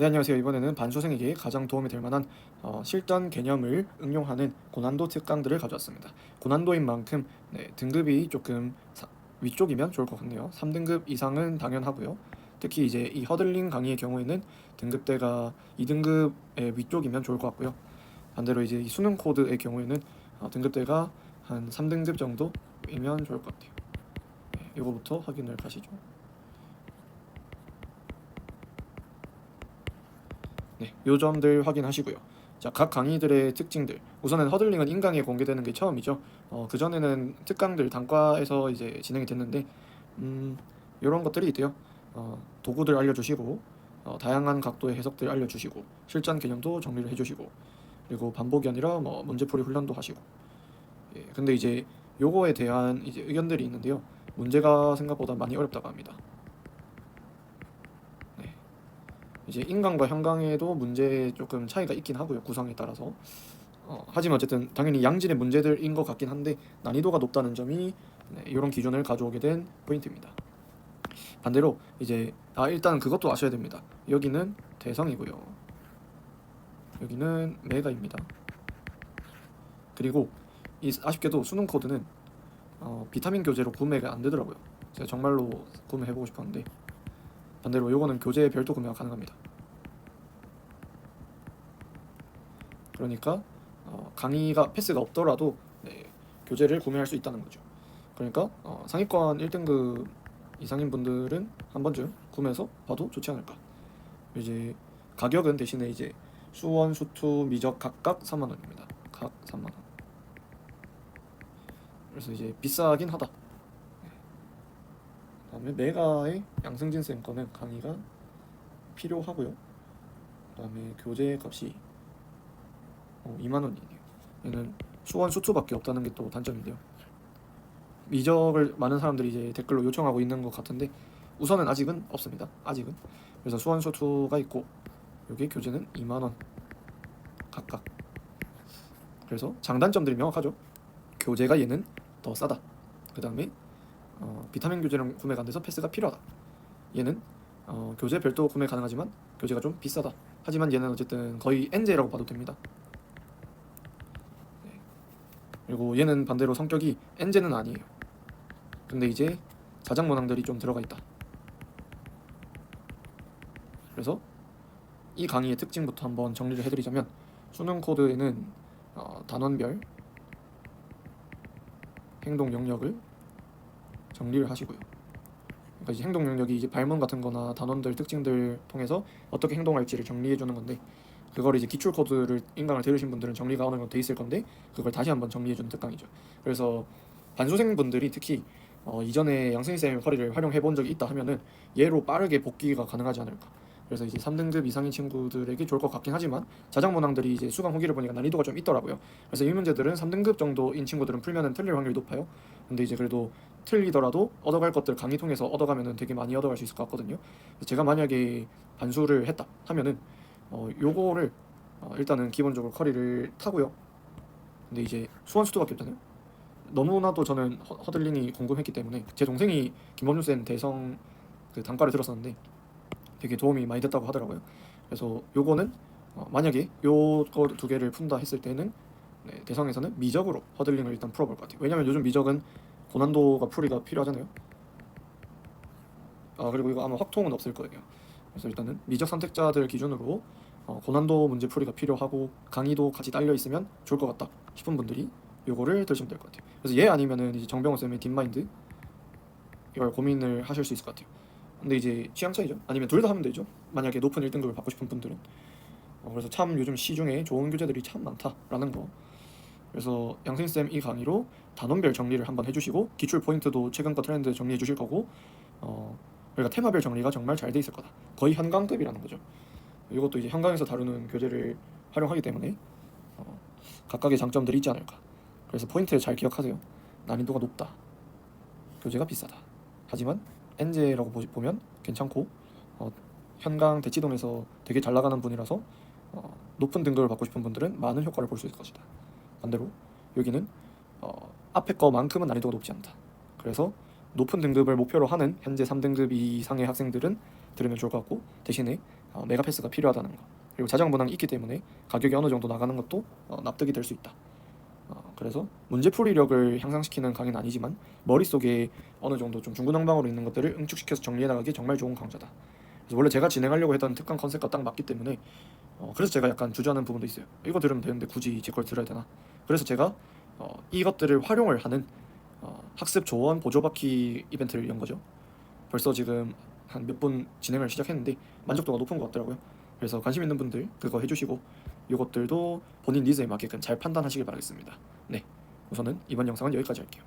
네 안녕하세요. 이번에는 반수생에게 가장 도움이 될 만한 어, 실전 개념을 응용하는 고난도 특강들을 가져왔습니다. 고난도인 만큼 네, 등급이 조금 사- 위쪽이면 좋을 것 같네요. 3등급 이상은 당연하고요. 특히 이제 이 허들링 강의의 경우에는 등급대가 2등급의 위쪽이면 좋을 것 같고요. 반대로 이제 이 수능 코드의 경우에는 어, 등급대가 한 3등급 정도이면 좋을 것 같아요. 네, 이거부터 확인을 하시죠 네, 요 점들 확인하시고요. 자, 각 강의들의 특징들. 우선은 허들링은 인강에 공개되는 게 처음이죠. 어, 그 전에는 특강들 단과에서 이제 진행이 됐는데, 음, 이런 것들이 있대요. 어, 도구들 알려주시고, 어, 다양한 각도의 해석들 알려주시고, 실전 개념도 정리를 해주시고, 그리고 반복이 아니라 뭐 문제풀이 훈련도 하시고. 예, 근데 이제 요거에 대한 이제 의견들이 있는데요. 문제가 생각보다 많이 어렵다고 합니다. 네. 이제 인강과 형강에도 문제 조금 차이가 있긴 하고요 구성에 따라서. 어, 하지만 어쨌든 당연히 양질의 문제들인 것 같긴 한데 난이도가 높다는 점이 네, 이런 기준을 가져오게 된 포인트입니다. 반대로 이제 아 일단 그것도 아셔야 됩니다. 여기는 대성이고요. 여기는 메가입니다. 그리고 이 아쉽게도 수능 코드는 어, 비타민 교재로 구매가 안 되더라고요. 제가 정말로 구매해보고 싶었는데 반대로 요거는 교재 별도 구매가 가능합니다. 그러니까 어, 강의가 패스가 없더라도 네, 교재를 구매할 수 있다는 거죠. 그러니까 어, 상위권 1등급 이상인 분들은 한 번쯤 구매해서 봐도 좋지 않을까. 이제 가격은 대신에 이제 수원, 수투, 미적 각각 3만 원입니다. 각 3만 원. 그래서 이제 비싸긴 하다. 그다음에 메가의 양승진 쌤 거는 강의가 필요하고요. 그다음에 교재 값이 어, 2만 원이네요. 얘는 수원 수투밖에 없다는 게 또 단점인데요. 미적을 많은 사람들이 이제 댓글로 요청하고 있는 것 같은데 우선은 아직은 없습니다. 아직은. 그래서 수원 수투가 있고 여기 교재는 2만 원 각각. 그래서 장단점들이 명확하죠. 교재가 얘는 더 싸다. 그 다음에 어, 비타민 교재는 구매가 안 돼서 패스가 필요하다. 얘는 어, 교재 별도 구매 가능하지만 교재가 좀 비싸다. 하지만 얘는 어쨌든 거의 엔제라고 봐도 됩니다. 네. 그리고 얘는 반대로 성격이 엔제는 아니에요. 근데 이제 자작 문항들이 좀 들어가 있다. 그래서 이 강의의 특징부터 한번 정리를 해드리자면 수능 코드에는 어, 단원별 행동 영역을 정리를 하시고요. 그러니까 이제 행동 영역이 이제 발문 같은 거나 단원들 특징들 통해서 어떻게 행동할지를 정리해 주는 건데 그걸 이제 기출 코드를 인강을 들으신 분들은 정리가 어느 정도 돼 있을 건데 그걸 다시 한번 정리해 주는 특강이죠. 그래서 반수생 분들이 특히 어, 이전에 양승희 쌤 커리를 활용해 본 적이 있다 하면은 얘로 빠르게 복귀가 가능하지 않을까. 그래서 이제 3등급 이상인 친구들에게 좋을 것 같긴 하지만 자작 문항들이 이제 수강 후기를 보니까 난이도가 좀 있더라고요. 그래서 이 문제들은 3등급 정도인 친구들은 풀면은 틀릴 확률이 높아요. 근데 이제 그래도 틀리더라도 얻어갈 것들 강의 통해서 얻어가면은 되게 많이 얻어갈 수 있을 것 같거든요. 제가 만약에 반수를 했다 하면은 어 요거를 어, 일단은 기본적으로 커리를 타고요. 근데 이제 수원 수도밖에 없잖아요. 너무나도 저는 허, 허들링이 궁금했기 때문에 제 동생이 김범준 쌤 대성 그 단과를 들었었는데 되게 도움이 많이 됐다고 하더라고요. 그래서 요거는 어, 만약에 요거 두 개를 푼다 했을 때는 네, 대성에서는 미적으로 허들링을 일단 풀어볼 것 같아요. 왜냐면 요즘 미적은 고난도가 풀이가 필요하잖아요. 아 그리고 이거 아마 확통은 없을 거예요. 그래서 일단은 미적 선택자들 기준으로 어, 고난도 문제 풀이가 필요하고 강의도 같이 딸려 있으면 좋을 것 같다 싶은 분들이 요거를 들으시면 될 것 같아요. 그래서 얘 아니면은 이제 정병호 쌤의 딥마인드 이걸 고민을 하실 수 있을 것 같아요. 근데 이제 취향 차이죠. 아니면 둘 다 하면 되죠. 만약에 높은 1등급을 받고 싶은 분들은. 어, 그래서 참 요즘 시중에 좋은 교재들이 참 많다라는 거. 그래서 양승 쌤이 강의로 단원별 정리를 한번 해주시고 기출 포인트도 최근 거 트렌드 정리해 주실 거고, 어 그러니까 테마별 정리가 정말 잘 돼 있을 거다. 거의 현강급이라는 거죠. 이것도 이제 현강에서 다루는 교재를 활용하기 때문에 어, 각각의 장점들이 있지 않을까. 그래서 포인트 잘 기억하세요. 난이도가 높다. 교재가 비싸다. 하지만 엔제라고 보- 보면 괜찮고 어, 현강 대치동에서 되게 잘 나가는 분이라서 어, 높은 등급을 받고 싶은 분들은 많은 효과를 볼 수 있을 것이다. 반대로 여기는 어, 앞에 거만큼은 난이도가 높지 않다. 그래서 높은 등급을 목표로 하는 현재 3등급 이상의 학생들은 들으면 좋을 것 같고 대신에 어, 메가 패스가 필요하다는 거 그리고 자장 분할이 있기 때문에 가격이 어느 정도 나가는 것도 어, 납득이 될 수 있다. 어, 그래서 문제풀이력을 향상시키는 강의는 아니지만 머릿속에 어느 정도 좀 중구난방으로 있는 것들을 응축시켜서 정리해 나가기 정말 좋은 강좌다. 그래서 원래 제가 진행하려고 했던 특강 컨셉과 딱 맞기 때문에 어, 그래서 제가 약간 주저하는 부분도 있어요. 이거 들으면 되는데 굳이 제 걸 들어야 되나? 그래서 제가 어, 이것들을 활용을 하는 어, 학습 조언 보조바퀴 이벤트를 연 거죠. 벌써 지금 한 몇 분 진행을 시작했는데 만족도가 높은 것 같더라고요. 그래서 관심 있는 분들 그거 해주시고 이것들도 본인 니즈에 맞게끔 잘 판단하시길 바라겠습니다. 네, 우선은 이번 영상은 여기까지 할게요.